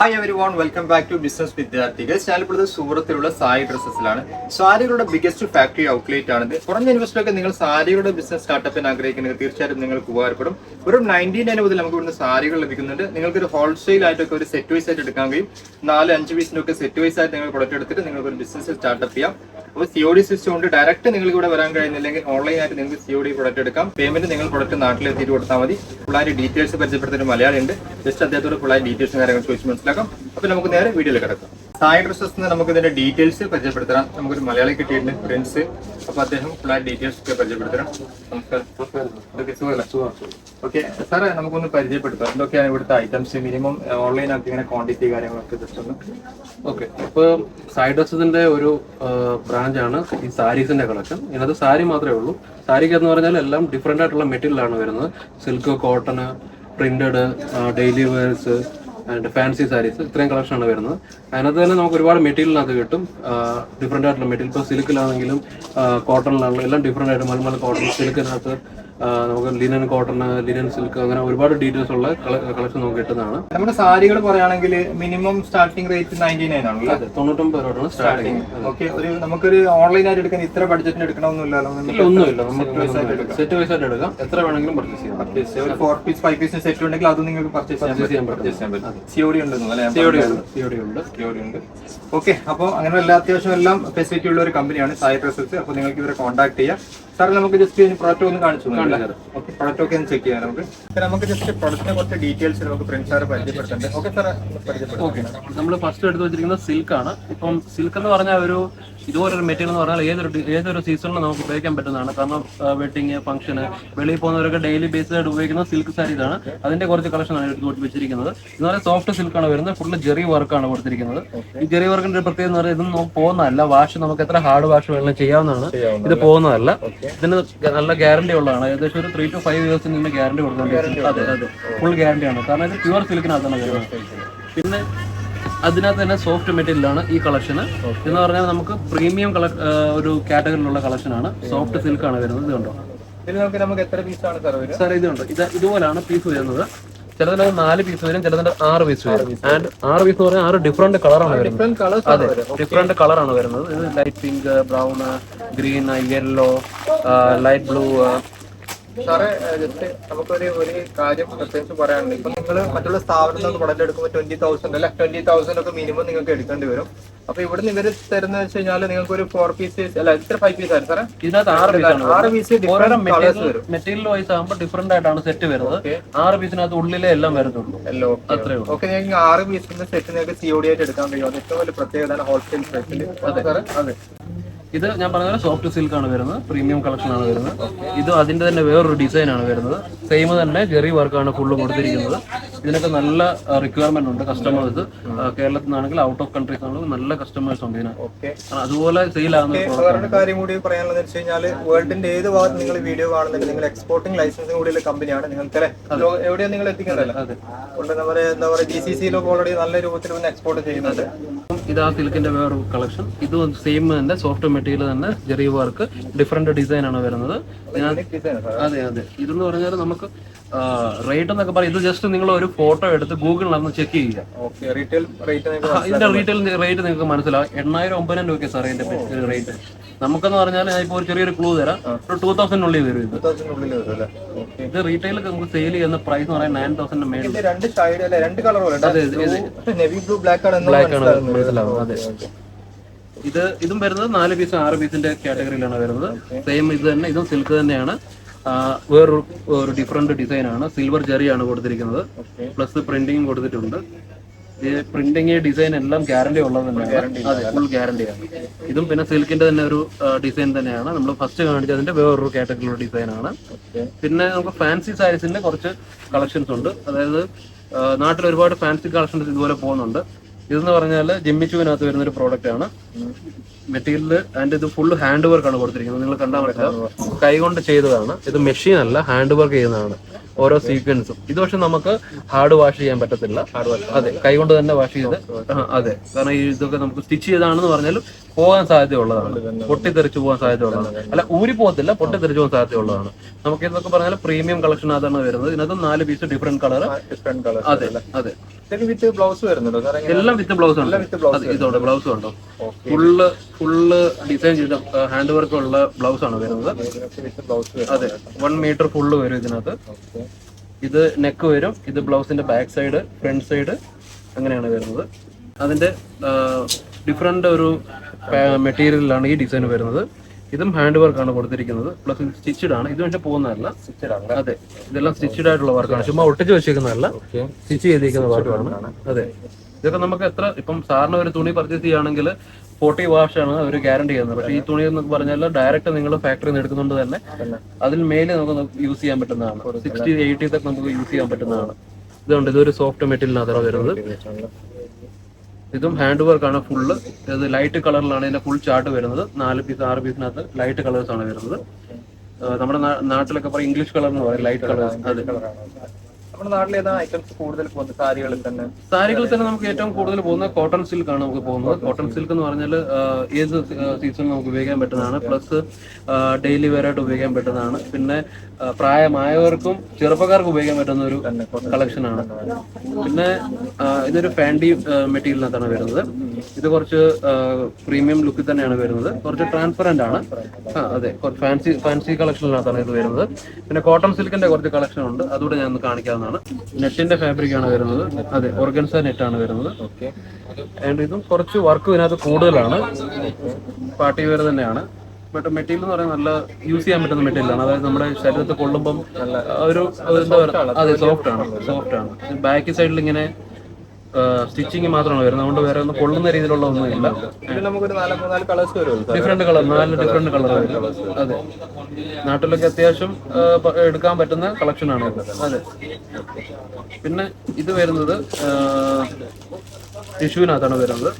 Hi everyone welcome back to business വിദ്യാർത്ഥികൾ ഞാനിപ്പോൾ സൂറത്തിലുള്ള സാരി ഡ്രസ്സസിലാണ് സാരികളുടെ ബിഗസ്റ്റ് ഫാക്ടറി ഔട്ട്ലെറ്റ് ആണിത്. കുറഞ്ഞ ഇൻവെസ്റ്റിലൊക്കെ നിങ്ങൾ സാരികളുടെ ബിസിനസ് സ്റ്റാർട്ടപ്പിന് ആഗ്രഹിക്കുന്നത് തീർച്ചയായിട്ടും നിങ്ങൾക്ക് ഉപകാരപ്പെടും. ഒരു നയന്റി നയൻ മുതൽ നമുക്ക് ഇവിടുന്ന് സാരികൾ ലഭിക്കുന്നുണ്ട്. നിങ്ങൾക്ക് ഒരു ഹോൾസെയിൽ ആയിട്ടൊക്കെ ഒരു സെറ്റ് വൈസ് ആയിട്ട് എടുക്കാൻ കഴിയും. നാല് അഞ്ച് പീസിനൊക്കെ സെറ്റ് വൈസ് ആയിട്ട് നിങ്ങൾ പ്രൊഡക്റ്റ് എടുത്തിട്ട് നിങ്ങൾക്ക് ഒരു ബിസിനസ് സ്റ്റാർട്ടപ്പ് ചെയ്യാം. അപ്പോൾ സി ഒ ഡി സിസ്റ്റം ഉണ്ട്. ഡയറക്റ്റ് നിങ്ങൾക്ക് ഇവിടെ വരാൻ കഴിയുന്നില്ലെങ്കിൽ ഓൺലൈൻ ആയിട്ട് നിങ്ങൾക്ക് സി ഒ ഡി പ്രൊഡക്റ്റ് എടുക്കാം. പേയ്മെന്റ് നിങ്ങൾ പ്രൊഡക്റ്റ് നാട്ടിലെത്തിയിട്ട് കൊടുത്താൽ മതി. ഫുള്ളായി ഡീറ്റെയിൽസ് പരിചയപ്പെടുത്തുന്ന മലയാളി ഉണ്ട് ജസ്റ്റ് അദ്ദേഹത്തോട് ഫുള്ളായി ഡീറ്റെയിൽസ് കാര്യങ്ങൾ ചോദിച്ച് മനസ്സിലാക്കാം? അപ്പോൾ നമുക്ക് നേരെ വീഡിയോയിൽ കിടക്കാം. സായി ഡ്രസ്സസ് നമുക്ക് ഇതിന്റെ ഡീറ്റെയിൽസ് പരിചയപ്പെടുത്തണം. നമുക്കൊരു മലയാളി കിട്ടിയിട്ടുണ്ട് ഫ്രണ്ട്സ് അപ്പൊ അദ്ദേഹം ഫ്ലാറ്റ് ഡീറ്റെയിൽസ് ഒക്കെ പരിചയപ്പെടുത്തണം. നമസ്കാരം ഓക്കെ സാറേ നമുക്കൊന്ന് പരിചയപ്പെടുത്താം. എന്തൊക്കെയാണ് ഇവിടുത്തെ ഐറ്റംസ് മിനിമം ഓൺലൈൻ ആക്കി ഇങ്ങനെ ക്വാണ്ടിറ്റി കാര്യങ്ങളൊക്കെ ജസ്റ്റ് ഓക്കെ ഇപ്പൊ ഡ്രസ്സസിന്റെ ഒരു ബ്രാഞ്ചാണ് ഈ സാരീസിന്റെ കളക്ഷൻ ഇതിനകത്ത് സാരി മാത്രമേ ഉള്ളൂ. സാരിക്ക് എന്ന് പറഞ്ഞാൽ എല്ലാം ഡിഫറെന്റ് ആയിട്ടുള്ള മെറ്റീരിയലാണ് വരുന്നത്. Silk cotton printed daily wears and fancy saris ഇത്രയും കളക്ഷൻ ആണ് വരുന്നത്. അതിനകത്ത് തന്നെ നമുക്ക് ഒരുപാട് മെറ്റീരിയലിനകത്ത് കിട്ടും. ഡിഫറെന്റ് ആയിട്ടുള്ള മെറ്റീരിയൽ. ഇപ്പോൾ സിൽക്കിലാണെങ്കിലും കോട്ടണിലാണെങ്കിലും എല്ലാം ഡിഫറെന്റ് ആയിട്ട് മലമല കോട്ടൺ സിൽക്കിനകത്ത് നമുക്ക് ലിനൻ കോട്ടൺ ലിനൻ സിൽക്ക് അങ്ങനെ ഒരുപാട് ഡീറ്റെയിൽസ് ഉള്ള കളക്ഷൻ നമുക്ക് കിട്ടുന്നതാണ്. നമ്മുടെ സാരികൾ പറയുകയാണെങ്കിൽ minimum starting rate ninety nine ആണല്ലോ തൊണ്ണൂറ്റൊമ്പത് രൂപയാണ് സ്റ്റാർട്ടിംഗ് ഓക്കെ ഒരു നമുക്കൊരു ഓൺലൈൻ ആയിട്ട് എടുക്കാൻ ഇത്ര ബഡ്ജറ്റിന് എടുക്കണമെന്നില്ലല്ലോ ഒന്നുമില്ല. നമുക്ക് സെറ്റ് വൈസ് ആയിട്ട് എടുക്കാം. എത്ര വേണമെങ്കിലും പർച്ചേസ് ചെയ്യാം. ഒരു ഫോർ പീസ് ഫൈവ് പീസിന് സെറ്റ് ഉണ്ടെങ്കിൽ അത് നിങ്ങൾക്ക് പർച്ചേസ് ചെയ്യാൻ. പർച്ചേസ് ചെയ്യാൻ പറ്റും. സിഒഡി ഉണ്ട് അല്ലേ? സിഒഡി ഉണ്ട്. സിഒഡി ഉണ്ട്. സിഒഡി ഉണ്ട്. ഓക്കെ അപ്പോൾ അങ്ങനെ എല്ലാ അത്യാവശ്യം എല്ലാം ഫെസിലിറ്റി ഉള്ള ഒരു കമ്പനിയാണ് സായി ഡ്രസ്സസ് അപ്പോൾ നിങ്ങൾക്ക് ഇവരെ കോൺടാക്ട് ചെയ്യാം. സാർ നമുക്ക് ജസ്റ്റ് പ്രോഡക്റ്റ് ഒന്ന് കാണിച്ചു ഓക്കെ പ്രൊഡക്റ്റ് ഒക്കെ ഒന്ന് ചെക്ക് ചെയ്യാം നമുക്ക്. സാർ നമുക്ക് ജസ്റ്റ് പ്രൊഡക്റ്റിനെ കുറച്ച് ഡീറ്റെയിൽസ് നമുക്ക് ഫ്രണ്ട്സ് സാറ് പരിചയപ്പെടുത്തണ്ടേ? ഓക്കെ സാർ പരിചയപ്പെടുത്തും ഓക്കെ. നമ്മൾ ഫസ്റ്റ് എടുത്ത് വെച്ചിരിക്കുന്നത് സിൽക്കാണ് ആണ്. ഇപ്പം സിൽക്ക് എന്ന് പറഞ്ഞാൽ ഒരു ഇതുപോലൊരു മെറ്റീരിയൽ എന്ന് പറഞ്ഞാൽ ഏതൊരു ഏതൊരു സീസണിലും നമുക്ക് ഉപയോഗിക്കാൻ പറ്റുന്നതാണ്. കാരണം വെഡിങ് ഫംഗ്ഷന് വെളിയിൽ പോകുന്നവരൊക്കെ ഡെയിലി ബേസിലായിട്ട് ഉപയോഗിക്കുന്ന സിൽക്ക് സാരി ഇതാണ്. അതിന്റെ കുറച്ച് കളക്ഷനാണ് ആണ് എടുത്ത് വെച്ചിരിക്കുന്നത് എന്ന് പറഞ്ഞാൽ സോഫ്റ്റ് സിൽക്ക് ആണ് വരുന്നത്. ഫുള്ള് ജെറി വർക്കാണ് കൊടുത്തിരിക്കുന്നത്. ഈ ജെറി വർക്കിന്റെ ഒരു പ്രത്യേകത എന്ന് പറയുന്നത് ഇതൊന്നും പോകുന്നതല്ല. വാഷ് നമുക്ക് എത്ര ഹാർഡ് വാഷ് വേണമെങ്കിലും ചെയ്യാവുന്നതാണ്. ഇത് പോകുന്നതല്ല. ഇതിന് നല്ല ഗ്യാരണ്ടി ഉള്ളതാണ്. ഏകദേശം ഒരു ത്രീ ടു ഫൈവ് ഇയേഴ്സ് ഇതിന് ഗ്യാരണ്ടി കൊടുക്കുന്നുണ്ട് അതെ അതെ. ഫുൾ ഗ്യാരണ്ടിയാണ് കാരണം ഇത് പ്യുവർ സിൽക്കിനകത്താണ് വരുന്നത്. പിന്നെ അതിനകത്ത് തന്നെ സോഫ്റ്റ് മെറ്റീരിയലാണ് ഈ കളക്ഷൻ എന്ന് പറഞ്ഞാൽ നമുക്ക് പ്രീമിയം കള ഒരു കാറ്റഗറിയിലുള്ള കളക്ഷനാണ് സോഫ്റ്റ് സിൽക്ക് ആണ് വരുന്നത്. ഇത് കണ്ടോ? ഇതിൽ നമുക്ക് എത്ര പീസാണ് സാർ ഇതുണ്ട്. ഇത് ഇതുപോലാണ് പീസ് വരുന്നത്. ചിലതിന് നാല് പീസ് വരും ചിലതിന്റെ ആറ് പീസ് വരും. ആൻഡ് ആറ് പീസ് പറഞ്ഞാൽ ആറ് ഡിഫറെന്റ് കളറാണ് വരുന്നത്. അതെ ഡിഫറെന്റ് കളറാണ് വരുന്നത്. ഇത് light pink brown green yellow light blue സാറേ ജസ്റ്റ് നമുക്കൊരു ഒരു കാര്യം പ്രത്യേകിച്ച് പറയാനുണ്ട്. ഇപ്പൊ നിങ്ങൾ മറ്റുള്ള സ്ഥാപനത്തിൽ നിന്ന് എടുക്കുമ്പോൾ ട്വന്റി തൗസൻഡ് അല്ലെ ട്വന്റി തൗസൻഡ് ഒക്കെ മിനിമം നിങ്ങൾക്ക് എടുക്കേണ്ടി വരും. അപ്പൊ ഇവിടെ നിന്ന് ഇവർ തരുന്ന വെച്ച് കഴിഞ്ഞാൽ നിങ്ങൾക്ക് ഒരു ഫോർ പീസ് അല്ല എത്ര ഫൈവ് പീസ് ആയിരുന്നു സാറേ? ഇതിനകത്ത് ആറ് മെറ്റീരിയൽ വൈസ് ആകുമ്പോൾ ഡിഫറെന്റ് ആയിട്ടാണ് സെറ്റ് വരുന്നത്. ആറ് പീസിനകത്ത് ഉള്ളിലെ എല്ലാം വരുന്നുള്ളൂ. എല്ലോ അത്രേ ഉള്ളൂ. ഓക്കെ നിങ്ങൾക്ക് ആറ് പീസിന്റെ സെറ്റ് നിങ്ങൾക്ക് സി ഒ ഡി ആയിട്ട് എടുക്കാൻ കഴിയും. അത് ഏറ്റവും വലിയ പ്രത്യേകത ഹോൾസെയിൽ സെറ്റിൽ അതെ സാറേ? അതെ. ഇത് ഞാൻ പറഞ്ഞ പോലെ സോഫ്റ്റ് സിൽക്ക് ആണ് വരുന്നത് പ്രീമിയം കളക്ഷൻ ആണ് വരുന്നത്. ഇത് അതിന്റെ തന്നെ വേറൊരു ഡിസൈൻ ആണ് വരുന്നത്. സെയിം തന്നെ ജെറി വർക്കാണ് ഫുള്ള് കൊടുത്തിരിക്കുന്നത്. ഇതിനൊക്കെ നല്ല റിക്വയർമെന്റ് ഉണ്ട് കസ്റ്റമേഴ്സ് കേരളത്തിൽ നിന്നാണെങ്കിൽ ഔട്ട് ഓഫ് കൺട്രീസ് ആണെങ്കിലും നല്ല കസ്റ്റമേഴ്സ് ഉണ്ട് ഇതിന്. അതുപോലെ സെയിൽ ആകുന്ന കാര്യം കൂടി പറയാനുള്ളത് വെച്ച് കഴിഞ്ഞാൽ വേൾഡിന്റെ ഏത് ഭാഗത്ത് നിങ്ങൾ വീഡിയോ കാണുന്നുണ്ട് നിങ്ങൾ എക്സ്പോർട്ടിംഗ് ലൈസൻസും കൂടിയുള്ള കമ്പനിയാണ് നിങ്ങൾക്ക് എവിടെയാണ് നിങ്ങൾ അതുകൊണ്ട് എന്താ പറയാ എന്താ പറയുക ജി സി സിയിലൊക്കെ ഓൾറെഡി നല്ല രൂപത്തിൽ എക്സ്പോർട്ട് ചെയ്യുന്നുണ്ട്. ഇത് ആ സിൽക്കിന്റെ വേറൊരു കളക്ഷൻ. ഇത് സെയിം തന്നെ സോഫ്റ്റ് മെറ്റീരിയൽ തന്നെ ജെറി വർക്ക് ഡിഫറെന്റ് ഡിസൈൻ ആണ് വരുന്നത്. ഞാൻ അതെ അതെ. ഇതെന്ന് പറഞ്ഞാൽ നമുക്ക് റേറ്റ് എന്നൊക്കെ പറയും. ഇത് ജസ്റ്റ് നിങ്ങൾ ഒരു ഫോട്ടോ എടുത്ത് ഗൂഗിളിൽ ഒന്ന് ചെക്ക് ചെയ്യുക. റീറ്റെയിൽ റേറ്റ് ഇതിന്റെ റീറ്റെയിൽ റേറ്റ് നിങ്ങൾക്ക് മനസ്സിലാവും. എണ്ണായിരം ഒമ്പതിനായിരം രൂപയ്ക്ക് സാറേ ഇതിന്റെ റേറ്റ് നമുക്കെന്ന് പറഞ്ഞാൽ ഇപ്പോൾ ഒരു ചെറിയൊരു ക്ലൂ തരാം. ഒരു ടൂ തൗസൻഡിനുള്ളിൽ വരും ഇത്. ഉള്ളിൽ വരും അല്ലേ? ഇത് റീറ്റെയിൽ നമുക്ക് സെയിൽ ചെയ്യുന്ന പ്രൈസ് എന്ന് പറയുന്നത് നയൻ തൗസൻഡ് മേളിൽ രണ്ട് സൈഡ് അല്ലെ? രണ്ട് കളർ നെവി ബ്ലൂ ബ്ലാക്ക് ആണ് ബ്ലാക്ക് ആണ്. മനസ്സിലാവും അതെ. ഇത് ഇതും വരുന്നത് നാല് പീസ് ആറ് പീസിന്റെ കാറ്റഗറിയിലാണ് വരുന്നത്. സെയിം ഇത് തന്നെ ഇതും സിൽക്ക് തന്നെയാണ്. വേറൊരു ഒരു ഡിഫറെന്റ് ഡിസൈൻ ആണ്. സിൽവർ ജെറിയാണ് കൊടുത്തിരിക്കുന്നത്. പ്ലസ് പ്രിന്റിംഗ് കൊടുത്തിട്ടുണ്ട്. ഈ പ്രിന്റിംഗ് ഡിസൈൻ എല്ലാം ഗ്യാരണ്ടി ഉള്ളത് തന്നെയാണ്. അതെ ഫുൾ ഗ്യാരണ്ടിയാണ് ഇതും പിന്നെ സിൽക്കിന്റെ തന്നെ ഒരു ഡിസൈൻ തന്നെയാണ്. നമ്മൾ ഫസ്റ്റ് കാണിച്ചതിന്റെ വേറൊരു കാറ്റഗറിയിലുള്ള ഡിസൈൻ ആണ്. പിന്നെ നമുക്ക് ഫാൻസി സാരീസിന്റെ കുറച്ച് കളക്ഷൻസ് ഉണ്ട്. അതായത് നാട്ടിൽ ഒരുപാട് ഫാൻസി കളക്ഷൻസ് ഇതുപോലെ പോകുന്നുണ്ട്. ഇതെന്ന് പറഞ്ഞാൽ ജിമ്മിച്ചുവിനകത്ത് വരുന്ന ഒരു പ്രോഡക്റ്റ് ആണ്. മെറ്റീരിയൽ ആൻഡ് ഇത് ഫുൾ ഹാൻഡ് വർക്ക് ആണ് കൊടുത്തിരിക്കുന്നത്. നിങ്ങൾ കണ്ടാൽ മനസ്സിലാവും. കൈകൊണ്ട് ചെയ്തതാണ്. ഇത് മെഷീൻ അല്ല ഹാൻഡ് വർക്ക് ചെയ്യുന്നതാണ്. ഓരോ സീക്വൻസും ഇത് പക്ഷെ നമുക്ക് ഹാർഡ് വാഷ് ചെയ്യാൻ പറ്റത്തില്ല. അതെ കൈകൊണ്ട് തന്നെ വാഷ് ചെയ്ത്. അതെ. കാരണം ഈ ഇതൊക്കെ നമുക്ക് സ്റ്റിച്ച് ചെയ്താണെന്ന് പറഞ്ഞാലും പോകാൻ സാധ്യതയുള്ളതാണ്. പൊട്ടിത്തെറിച്ച് പോകാൻ സാധ്യതയുള്ളതാണ്. അല്ല ഊരി പോകത്തില്ല പൊട്ടിത്തെറിച്ച് പോകാൻ സാധ്യതയുള്ളതാണ്. നമുക്ക് ഇതൊക്കെ പറഞ്ഞാൽ പ്രീമിയം കളക്ഷൻ അതാണ് വരുന്നത്. ഇതിനകത്ത് നാല് piece different colour different colour അതെ അതെ. വിത്ത് ബ്ലൗസ് വരുന്നുണ്ടോ? എല്ലാം വിത്ത് ബ്ലൗസ് ഇതോടെ ബ്ലൗസ് ഉണ്ടോ. ഫുള്ള് ഫുള്ള് ഡിസൈൻ ചെയ്ത ഹാൻഡ് വർക്ക് ഉള്ള ബ്ലൗസ് ആണ് വരുന്നത്. അതെ വൺ മീറ്റർ ഫുള്ള് വരും ഇതിനകത്ത്. ഇത് നെക്ക് വരും ഇത് ബ്ലൗസിന്റെ ബാക്ക് സൈഡ് ഫ്രണ്ട് സൈഡ് അങ്ങനെയാണ് വരുന്നത്. അതിന്റെ ഡിഫറെന്റ് ഒരു മെറ്റീരിയലിലാണ് ഈ ഡിസൈൻ വരുന്നത്. ഇതും ഹാൻഡ് വർക്കാണ് കൊടുത്തിരിക്കുന്നത്. പ്ലസ് ഇത് സ്റ്റിച്ചഡ് ആണ്. ഇത് പക്ഷെ പോകുന്നതല്ല. അതെ. ഇതെല്ലാം സ്റ്റിച്ചഡ് ആയിട്ടുള്ള വർക്കാണ് ചുമ്മാ ഒട്ടിച്ച് വെച്ചേക്കുന്നതല്ല. സ്റ്റിച്ച് ചെയ്തിരിക്കുന്ന വർക്കാണ് അതെ. ഇതൊക്കെ നമുക്ക് എത്ര ഇപ്പം സാറിന് ഒരു തുണി പർച്ചേസ് ചെയ്യുകയാണെങ്കിൽ ഫോർട്ടി വാഷ് ആണ് അവർ ഗ്യാരണ്ടി ചെയ്യുന്നത്. പക്ഷേ ഈ തുണി എന്ന് പറഞ്ഞാൽ ഡയറക്റ്റ് നിങ്ങൾ ഫാക്ടറിയിൽ നിന്ന് എടുക്കുന്നുണ്ട് തന്നെ. അതിൽ മേലെ നമുക്ക് യൂസ് ചെയ്യാൻ പറ്റുന്നതാണ്. സിക്സ്റ്റി എയ്റ്റി ഒക്കെ നമുക്ക് യൂസ് ചെയ്യാൻ പറ്റുന്നതാണ്. ഇതുണ്ട് ഇതൊരു സോഫ്റ്റ് മെറ്റീരിയലിനകത്താണ് വരുന്നത്. ഇതും ഹാൻഡ് വർക്ക് ആണ് ഫുള്ള് ഇത് ലൈറ്റ് കളറിലാണ് ഇതിന്റെ ഫുൾ ചാർട്ട് വരുന്നത്. നാല് പീസ് ആറ് പീസിനകത്ത് ലൈറ്റ് കളേഴ്സ് ആണ് വരുന്നത്. നമ്മുടെ നാട്ടിലൊക്കെ പറയും ഇംഗ്ലീഷ് കളർ എന്ന് പറയും ലൈറ്റ് കളേഴ്സ് അതെ. നമ്മുടെ നാട്ടിൽ ഏതാ ഐറ്റംസ് കൂടുതൽ പോകുന്നത്? സാരികളിൽ തന്നെ. സാരികളിൽ തന്നെ നമുക്ക് ഏറ്റവും കൂടുതൽ പോകുന്നത് കോട്ടൺ സിൽക്ക് ആണ് നമുക്ക് പോകുന്നത്. കോട്ടൺ സിൽക്ക് എന്ന് പറഞ്ഞാൽ ഏത് സീസണിൽ നമുക്ക് ഉപയോഗിക്കാൻ പറ്റുന്നതാണ്. പ്ലസ് ഡെയിലി വെയർ ആയിട്ട് ഉപയോഗിക്കാൻ പറ്റുന്നതാണ്. പിന്നെ പ്രായമായവർക്കും ചെറുപ്പക്കാർക്കും ഉപയോഗിക്കാൻ പറ്റുന്ന ഒരു കളക്ഷൻ ആണ്. പിന്നെ ഇതൊരു ഫാൻഡി മെറ്റീരിയലിനകത്താണ് വരുന്നത്. ഇത് കുറച്ച് പ്രീമിയം ലുക്കിൽ തന്നെയാണ് വരുന്നത്. കുറച്ച് ട്രാൻസ്പെറന്റ് ആണ്. ആ അതെ. ഫാൻസി ഫാൻസി കളക്ഷനിനകത്താണ് ഇത് വരുന്നത്. പിന്നെ കോട്ടൺ സിൽക്കിന്റെ കുറച്ച് കളക്ഷൻ ഉണ്ട്. അതുകൂടെ ഞാൻ ഒന്ന് കാണിക്കാവുന്നതാണ്. നെറ്റിന്റെ ഫാബ്രിക് ആണ് വരുന്നത്. അതെ ഓർഗൻസ നെറ്റ് ആണ് വരുന്നത്. ഓക്കെ ആൻഡ് ഇതും കുറച്ച് വർക്ക് ഇതിനകത്ത് കൂടുതലാണ്. പാർട്ടി വെയർ തന്നെയാണ്. ബട്ട് മെറ്റീരിയൽ എന്ന് പറയുന്നത് നല്ല യൂസ് ചെയ്യാൻ പറ്റുന്ന മെറ്റീരിയൽ ആണ്. അതായത് നമ്മുടെ ശരീരത്തിൽ കൊള്ളുമ്പം ഒരു എന്താ പറയുക അതെ സോഫ്റ്റ് ആണ്. സോഫ്റ്റ് ആണ്. ബാക്ക് സൈഡിൽ ഇങ്ങനെ സ്റ്റിച്ചിങ് മാത്രമാണ് വരുന്നത്. അതുകൊണ്ട് വേറെ ഒന്നും കൊള്ളുന്ന രീതിയിലുള്ള ഒന്നും ഇല്ല. ഡിഫറെന്റ് കളർ നാല് ഡിഫറെന്റ് കളർ അതെ. നാട്ടിലൊക്കെ അത്യാവശ്യം എടുക്കാൻ പറ്റുന്ന കളക്ഷൻ ആണ് അതെ. പിന്നെ ഇത് വരുന്നത് ടിഷ്യൂവിനകത്താണ് വരുന്നത്.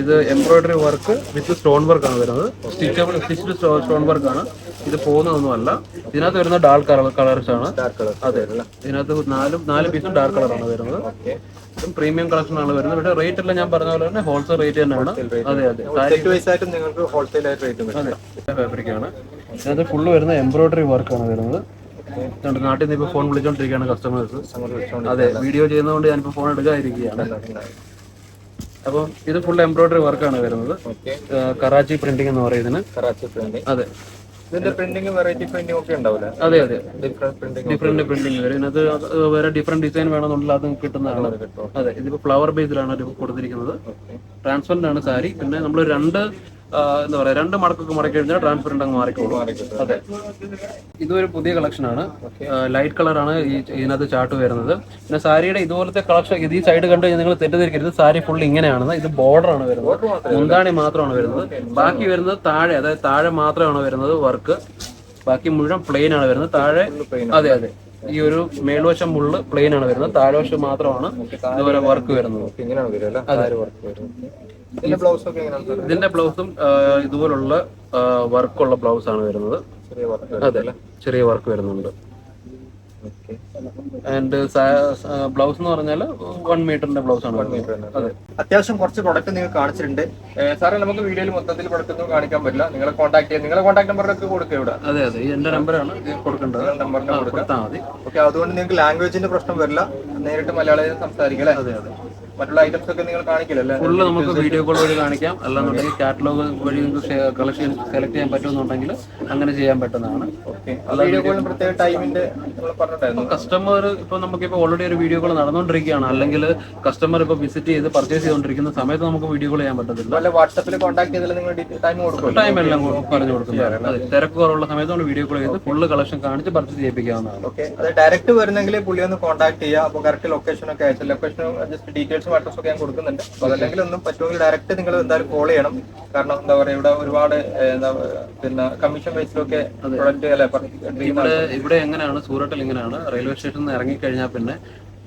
ഇത് embroidery work with stone work ആണ് വരുന്നത്. സ്റ്റിച്ചബിൾ സ്റ്റിച്ച്ഡ് സ്റ്റോൺ വർക്ക് ആണ്. ഇത് പോകുന്നതൊന്നുമല്ല ഇതിനകത്ത് വരുന്ന ഡാർക്ക് കളർ കളേഴ്സ് ആണ്. അതെ. ഇതിനകത്ത് നാലും നാല് പീസും ഡാർക്ക് കളറാണ് വരുന്നത്. പ്രീമിയം കളക്ഷൻ ആണ് വരുന്നത്. പക്ഷേ റേറ്റ് എല്ലാം ഞാൻ പറഞ്ഞ പോലെ തന്നെ ഹോൾസെയിൽ റേറ്റ് തന്നെയാണ്. അതെ അതെ. സെറ്റ് വൈസ് ആയിട്ട് നിങ്ങൾക്ക് ഹോൾസെയിൽ ആയിട്ട് റേറ്റ് ഇതിനകത്ത് ഫുള്ള് വരുന്ന എംബ്രോയിഡറി വർക്ക് ആണ് വരുന്നത്. നാട്ടിൽ നിന്ന് ഇപ്പോൾ ഫോൺ വിളിച്ചോണ്ടിരിക്കുകയാണ് കസ്റ്റമേഴ്സ് അതെ വീഡിയോ ചെയ്യുന്നതുകൊണ്ട് ഞാനിപ്പോൾ ഫോൺ എടുക്കാതിരിക്കുകയാണ്. അപ്പം ഇത് ഫുൾ എംബ്രോയിഡറി വർക്കാണ് വരുന്നത്. കറാച്ചി പ്രിന്റിംഗ് എന്ന് പറയുന്നതിന് കറാച്ചി പ്രിന്റിംഗ് അതെ. ഇതിന്റെ പ്രിന്റിംഗ് വെറൈറ്റി പ്രിന്റിംഗ് ഒക്കെ ഉണ്ടാവില്ല അതെ അതെ. ഡിഫറെന്റ് പ്രിന്റിംഗ് ഡിഫറെന്റ് പ്രിന്റിംഗ് വരും ഇതിനകത്ത് വേറെ ഡിഫറെന്റ് ഡിസൈൻ വേണമെന്നുണ്ടെങ്കിൽ അത് കിട്ടുന്നതാണ്. കിട്ടും. അതെ ഇതിപ്പോ ഫ്ലവർ ബേസിലാണ് കൊടുത്തിരിക്കുന്നത്. ട്രാൻസ്പെറന്റ് ആണ് സാരി. പിന്നെ നമ്മൾ രണ്ട് എന്താ പറയാ രണ്ട് മടക്കൊക്കെ മടക്കി കഴിഞ്ഞാൽ ട്രാൻസ്പെറന്റ് അങ്ങ് മാറിക്കോളും. അതെ. ഇതൊരു പുതിയ കളക്ഷൻ ആണ്. ലൈറ്റ് കളറാണ് ഈ ഇതിനകത്ത് ചാട്ട് വരുന്നത്. പിന്നെ സാരിയുടെ ഇതുപോലത്തെ കളക്ഷൻ ഇത് ഈ സൈഡ് കണ്ടു കഴിഞ്ഞാൽ നിങ്ങൾ തെറ്റിദ്ധരിക്കരുത്. സാരി ഫുൾ ഇങ്ങനെയാണ്. ഇത് ബോർഡർ ആണ് വരുന്നത്. മുന്താണി മാത്രമാണ് വരുന്നത്. ബാക്കി വരുന്നത് താഴെ അതായത് താഴെ മാത്രമാണ് വരുന്നത് വർക്ക് ബാക്കി മുഴുവൻ പ്ലെയിൻ ആണ് വരുന്നത്. താഴെ അതെ അതെ. ഈ ഒരു മേൽവശം മുള്ള് പ്ലെയിൻ ആണ് വരുന്നത്. താഴ്വശം മാത്രമാണ് ഇതുപോലെ വർക്ക് വരുന്നത്. ഇങ്ങനെയാണ് വരുന്നത് ഇതിന്റെ ബ്ലൗസ് ഇതുപോലുള്ള വർക്കുള്ള ബ്ലൗസ് ആണ് വരുന്നത്. അതെ. ചെറിയ വർക്ക് വരുന്നുണ്ട്. ആൻഡ് ബ്ലൗസ് എന്ന് പറഞ്ഞാൽ വൺ മീറ്ററിന്റെ ബ്ലൗസ് ആണ്. അതെ. അത്യാവശ്യം കുറച്ച് പ്രൊഡക്റ്റ് നിങ്ങൾ കാണിച്ചിട്ടുണ്ട്. സാറേ നമുക്ക് വീഡിയോയിൽ മൊത്തത്തിൽ പ്രൊഡക്റ്റ് ഒന്നും കാണിക്കാൻ പറ്റില്ല. നിങ്ങളെ കോൺടാക്ട് ചെയ്യാം. നിങ്ങളെ കോൺടാക്ട് നമ്പറൊക്കെ കൊടുക്കുക ഇവിടെ. അതെ അതെ. എന്റെ നമ്പറാണ് കൊടുക്കേണ്ടത്. നമ്പറിന് കൊടുക്കുക കൊടുത്താൽ മതി. ഓക്കെ അതുകൊണ്ട് നിങ്ങൾക്ക് ലാംഗ്വേജിന്റെ പ്രശ്നം വരില്ല. നേരിട്ട് മലയാളം സംസാരിക്കും അല്ലേ? അതെ അതെ. മറ്റുള്ള ഐറ്റംസ് ഒക്കെ നിങ്ങൾ കാണിക്കില്ലല്ലേ? ഫുള്ള് നമുക്ക് വീഡിയോ കോൾ വഴി കാണിക്കാം. അല്ലാന്നുണ്ടെങ്കിൽ കാറ്റലോഗ് വഴി നിങ്ങൾക്ക് കളക്ഷൻ സെലക്ട് ചെയ്യാൻ പറ്റുമെന്നുണ്ടെങ്കിൽ അങ്ങനെ ചെയ്യാൻ പറ്റുന്നതാണ്. കസ്റ്റമർ ഇപ്പൊ നമുക്കിപ്പോ ഓൾറെഡി ഒരു വീഡിയോ കോൾ നടന്നുകൊണ്ടിരിക്കുകയാണ്. അല്ലെങ്കിൽ കസ്റ്റമർ ഇപ്പൊ വിസിറ്റ് ചെയ്ത് പർച്ചേസ് ചെയ്തുകൊണ്ടിരിക്കുന്ന സമയത്ത് നമുക്ക് വീഡിയോ കോൾ ചെയ്യാൻ പറ്റത്തില്ല. വാട്സാപ്പിൽ കോൺടാക്ട് ചെയ്താൽ നിങ്ങൾ ടൈം കൊടുക്കും ടൈം എല്ലാം പറഞ്ഞു കൊടുക്കുന്നത് അതെ തിരക്ക് കുറവുള്ള സമയത്ത് നമ്മൾ വീഡിയോ കോൾ ചെയ്ത് ഫുള്ള് കളക്ഷൻ കാണിച്ച് പർച്ചേസ് ചെയ്യിപ്പിക്കാവുന്നതാണ്. അത് ഡയറക്റ്റ് വരുന്നെങ്കിൽ പുള്ളി ഒന്ന് കോൺടാക്ട് ചെയ്യുക അപ്പോൾ കറക്റ്റ് ലൊക്കേഷൻ ഒക്കെ അയച്ചു ലൊക്കേഷൻ ജസ്റ്റ് ഡീറ്റെയിൽസും അഡ്രസ് ഒക്കെ ഞാൻ കൊടുക്കുന്നുണ്ട്. അപ്പോൾ അതല്ലെങ്കിൽ ഒന്നും പറ്റുമെങ്കിൽ ഡയറക്റ്റ് നിങ്ങൾ എന്തായാലും കോൾ ചെയ്യണം. കാരണം എന്താ പറയുക ഇവിടെ ഒരുപാട് എന്താ പിന്നെ കമ്മീഷൻ ബേസിലൊക്കെ പ്രൊഡക്റ്റ് അല്ലെ ഇവിടെ എങ്ങനെയാണ് സൂററ്റിൽ ഇങ്ങനെയാണ് റെയിൽവേ സ്റ്റേഷനിൽ നിന്ന് ഇറങ്ങിക്കഴിഞ്ഞാൽ പിന്നെ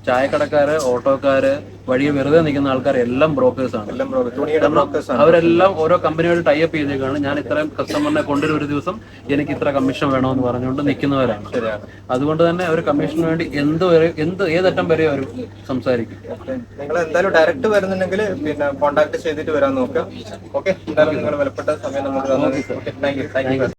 ചായക്കടക്കാര് ഓട്ടോക്കാര് വഴിയെ വെറുതെ നിൽക്കുന്ന ആൾക്കാർ എല്ലാം ബ്രോക്കേഴ്സ് ആണ്. അവരെല്ലാം ഓരോ കമ്പനിയോട് ടൈപ്പ് ചെയ്തേക്കാണ്. ഞാൻ ഇത്രയും കസ്റ്റമറിനെ കൊണ്ടൊരു ഒരു ദിവസം എനിക്ക് ഇത്ര കമ്മീഷൻ വേണമെന്ന് പറഞ്ഞുകൊണ്ട് നിൽക്കുന്നവരാണ്. അതുകൊണ്ട് തന്നെ അവർ കമ്മീഷന് വേണ്ടി എന്ത് വരെ എന്ത് ഏതറ്റം വരെ അവർ സംസാരിക്കും. നിങ്ങൾ എന്തായാലും ഡയറക്റ്റ് വരുന്നുണ്ടെങ്കിൽ പിന്നെ കോൺടാക്ട് ചെയ്തിട്ട് വരാൻ നോക്കുക. ഓക്കെ എന്തായാലും നിങ്ങൾ വിലപ്പെട്ട സമയം നമുക്ക് താങ്ക് യു താങ്ക് യു